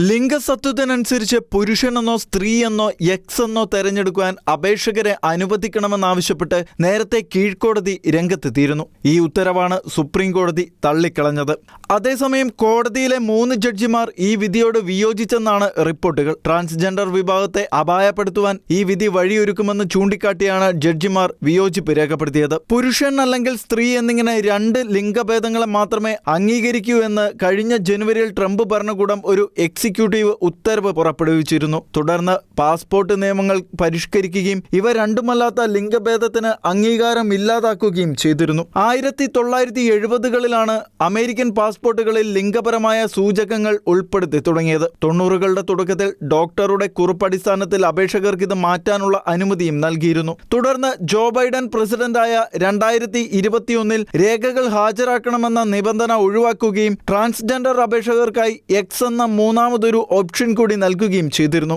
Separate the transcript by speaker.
Speaker 1: ലിംഗസത്വത്തിനനുസരിച്ച് പുരുഷനെന്നോ സ്ത്രീയെന്നോ X എന്നോ തെരഞ്ഞെടുക്കുവാൻ അപേക്ഷകരെ അനുവദിക്കണമെന്നാവശ്യപ്പെട്ട് നേരത്തെ കീഴ്ക്കോടതി രംഗത്തെത്തിയിരുന്നു. ഈ ഉത്തരവാണ് സുപ്രീം കോടതി തള്ളിക്കളഞ്ഞത്. അതേസമയം കോടതിയിലെ മൂന്ന് ജഡ്ജിമാർ ഈ വിധിയോട് വിയോജിച്ചെന്നാണ് റിപ്പോർട്ടുകൾ. ട്രാൻസ്ജെൻഡർ വിഭാഗത്തെ അപായപ്പെടുത്തുവാൻ ഈ വിധി വഴിയൊരുക്കുമെന്ന് ചൂണ്ടിക്കാട്ടിയാണ് ജഡ്ജിമാർ വിയോജിപ്പ് രേഖപ്പെടുത്തിയത്. പുരുഷൻ അല്ലെങ്കിൽ സ്ത്രീ എന്നിങ്ങനെ രണ്ട് ലിംഗഭേദങ്ങളെ മാത്രമേ അംഗീകരിക്കൂ എന്ന് കഴിഞ്ഞ ജനുവരിയിൽ ട്രംപ് ഭരണകൂടം ഒരു എക്സിക്യൂട്ടീവ് ഉത്തരവ് പുറപ്പെടുവിച്ചിരുന്നു. തുടർന്ന് പാസ്പോർട്ട് നിയമങ്ങൾ പരിഷ്കരിക്കുകയും ഇവ രണ്ടുമല്ലാത്ത ലിംഗഭേദത്തിന് അംഗീകാരം ഇല്ലാതാക്കുകയും ചെയ്തിരുന്നു. ആയിരത്തി തൊള്ളായിരത്തി എഴുപതുകളിലാണ് അമേരിക്കൻ പാസ്പോർട്ടുകളിൽ ലിംഗപരമായ സൂചകങ്ങൾ ഉൾപ്പെടുത്തി തുടങ്ങിയത്. തൊണ്ണൂറുകളുടെ തുടക്കത്തിൽ ഡോക്ടറുടെ കുറിപ്പടിസ്ഥാനത്തിൽ അപേക്ഷകർക്ക് ഇത് മാറ്റാനുള്ള അനുമതിയും നൽകിയിരുന്നു. തുടർന്ന് ജോ ബൈഡൻ പ്രസിഡന്റായ രണ്ടായിരത്തി ഇരുപത്തിയൊന്നിൽ രേഖകൾ ഹാജരാക്കണമെന്ന നിബന്ധന ഒഴിവാക്കുകയും ട്രാൻസ്ജെൻഡർ അപേക്ഷകർക്കായി എക്സ് എന്ന മൂന്നാമതൊരു ഓപ്ഷൻ കൂടി നൽകുകയും ചെയ്തിരുന്നു.